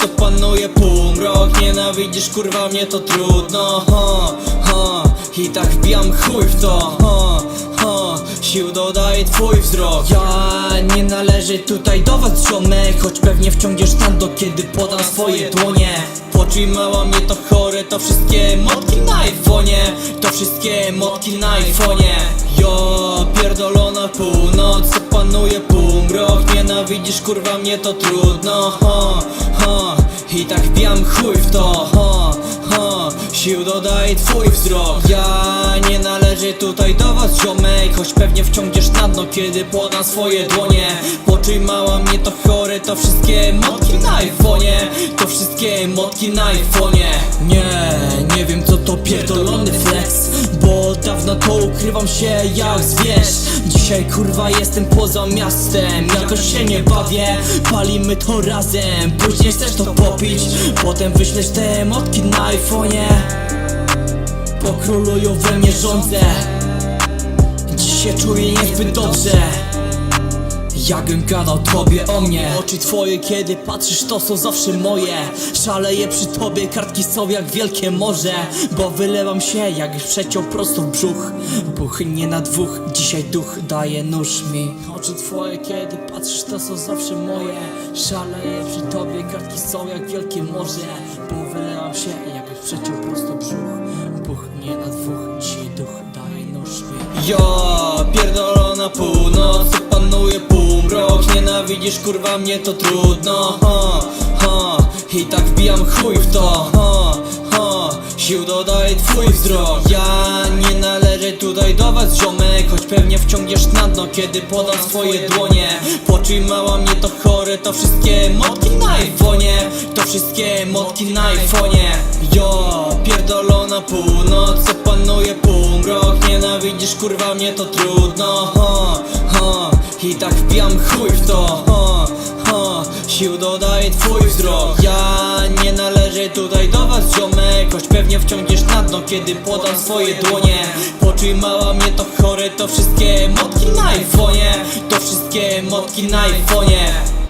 co panuje półmrok. Nienawidzisz kurwa mnie to trudno. Ha, ha. I tak wbijam chuj w to. Ha, ha. Sił dodaje twój wzrok. Ja nie należę tutaj do was ziomek Choć pewnie wciągniesz tam do kiedy podam swoje dłonie. Poczuj mała mnie to chore To wszystkie motki na iPhone'ie. To wszystkie motki na iPhone'ie. Jo, pierdolona północ panuje półmrok Nienawidzisz kurwa mnie to trudno ha, ha. I tak wbijam chuj w to ha, ha. Sił dodaje twój wzrok. Ja nie należę tutaj do was ziomek. Choć pewnie wciągniesz na dno kiedy podam swoje dłonie. Poczuj mała mnie to chore To wszystkie motki na iPhone'ie. To wszystkie motki na iPhone'ie. Nie, nie wiem co to pierdolony dawna to ukrywam się jak zwierz. Dzisiaj kurwa jestem poza miastem. Jakoś się nie bawię Palimy to razem. Później chcesz to popić Potem wyślesz te motki na iPhone'ie. Pokrólują we mnie rządzę. Dziś się czuję niezbyt dobrze Jakbym gadał tobie o mnie. Oczy twoje kiedy patrzysz to są zawsze moje. Szaleję przy tobie, kartki są jak wielkie morze. Bo wylewam się jak przeciął prosto w brzuch. Buch nie na dwóch, dzisiaj duch daje nóż mi. Oczy twoje kiedy patrzysz to są zawsze moje. Szaleję przy tobie, kartki są jak wielkie morze. Bo wylewam się jak przeciął prosto w brzuch. Buch nie na dwóch, Nienawidzisz kurwa mnie to trudno ha, ha. I tak wbijam chuj w to ha, ha. Sił dodaje twój wzrok Ja nie należę tutaj do was ziomek Choć pewnie wciągniesz na dno kiedy podam swoje dłonie Poczuj mała mnie to chore To wszystkie motki na iPhone'ie To wszystkie motki na iPhone'ie Jo, pierdolona północ Co panuje półmrok Nienawidzisz kurwa mnie to trudno. I tak wbijam chuj w to. Ha, ha. Sił dodaje twój wzrok. Ja nie należę tutaj do was ziomek Choć pewnie wciągniesz na dno kiedy podam swoje dłonie. Poczuj mała mnie to chore To wszystkie motki na iPhone'ie. To wszystkie motki na iPhone'ie